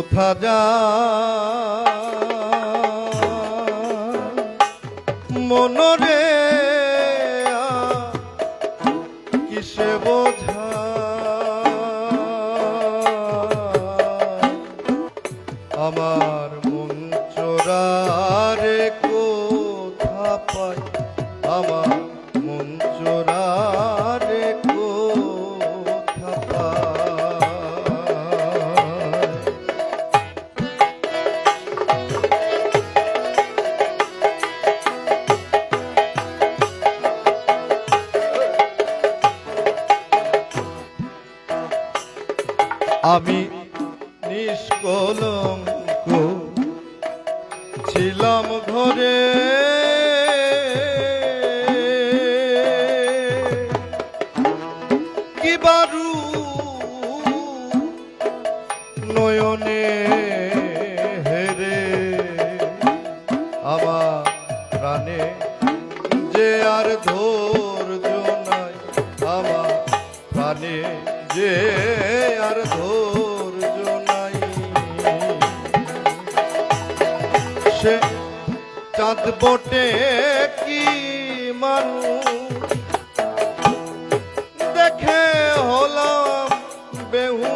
কোথা যা? মনরে কিসে বোঝা? আমার মন চোরারে কোথা পাই আমার আমি নিষ্কলঙ্ক ছিলাম ঘরে। কি বারু নয়নে হেরে আমার প্রাণে যে আর ধৈর্য নাই, আমার প্রাণে যে আর ধৈর্য নাই। সে চাঁদ বটে কি মানুষ? দেখে হলাম বেহু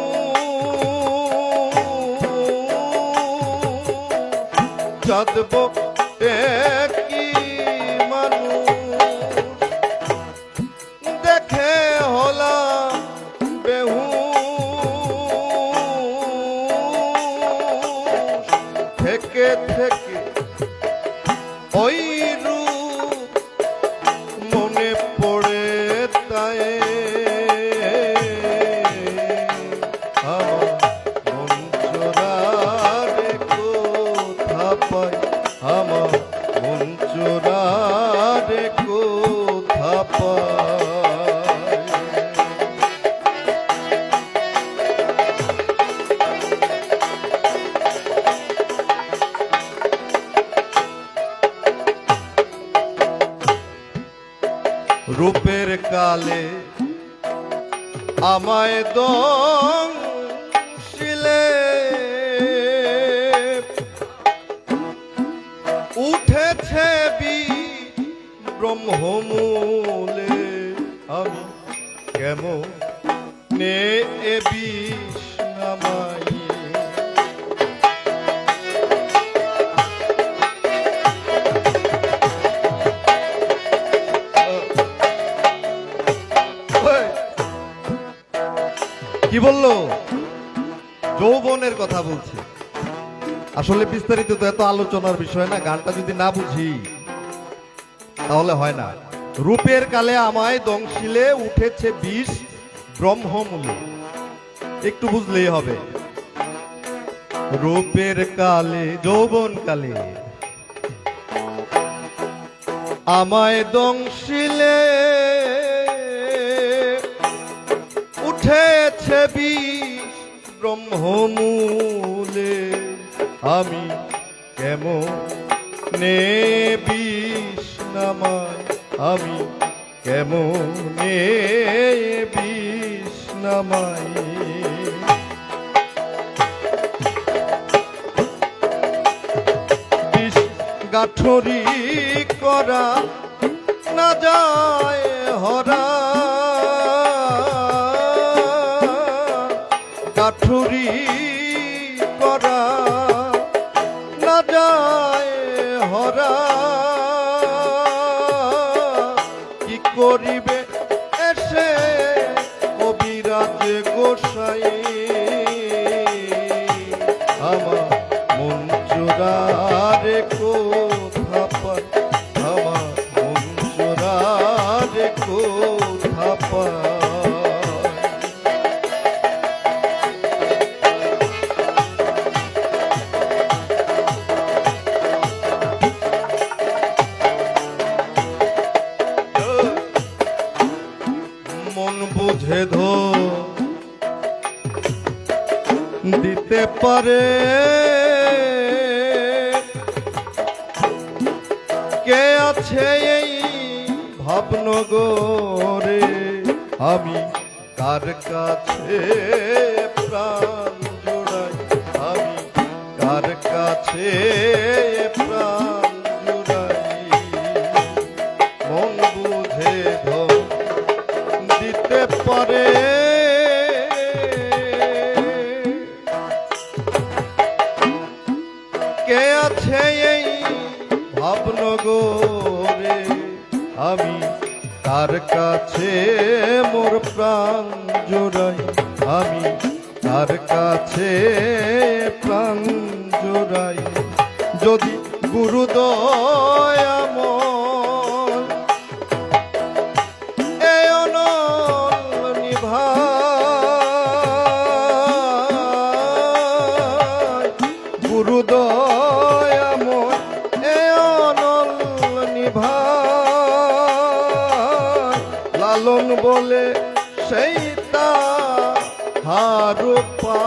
চাঁদ বটে থেকে থেকে ওই রূপের কালে আমায় দং শিলে। উঠেছে বি ব্রহ্মমূলে আমি কেমন নে এ বিষ কি বলল? যৌবনের কথা বলছে। আসলে বিস্তারিত তো এত আলোচনার বিষয় না, গানটা যদি না বুঝি, তাহলে হয় না। রূপের কালে আমায় দংশিলে উঠেছে বিষ ব্রহ্মমূলে। একটু বুঝলেই হবে। রূপের কালে, যৌবন কালে আমায় দংশিলে উঠেছে বিষ ব্রহ্মমূলে, আমি কেমন নে বিষ আমি কেমন নে বিষ বিষ গাঠরি করা না যায় হরা গাঠরি করা না যায় হরা। কি করিবে এসে কবিরাজ গোসাই? আমার মন চোরারে কোথা পাই আমার মন চোরারে কোথা বুঝে ধো। দিতে পারে। কে আছে এই ভাবনগরে? আমি কার কাছে প্রাণ জোড়াই? আমি কার কাছে প্রাণ আছে এই ভাবনগরে। আমি তার কাছে মোর প্রাণ জোড়াই। আমি তার কাছে প্রাণ জোড়াই। যদি গুরুদয়াময় লালন বলে সেই তা হার পা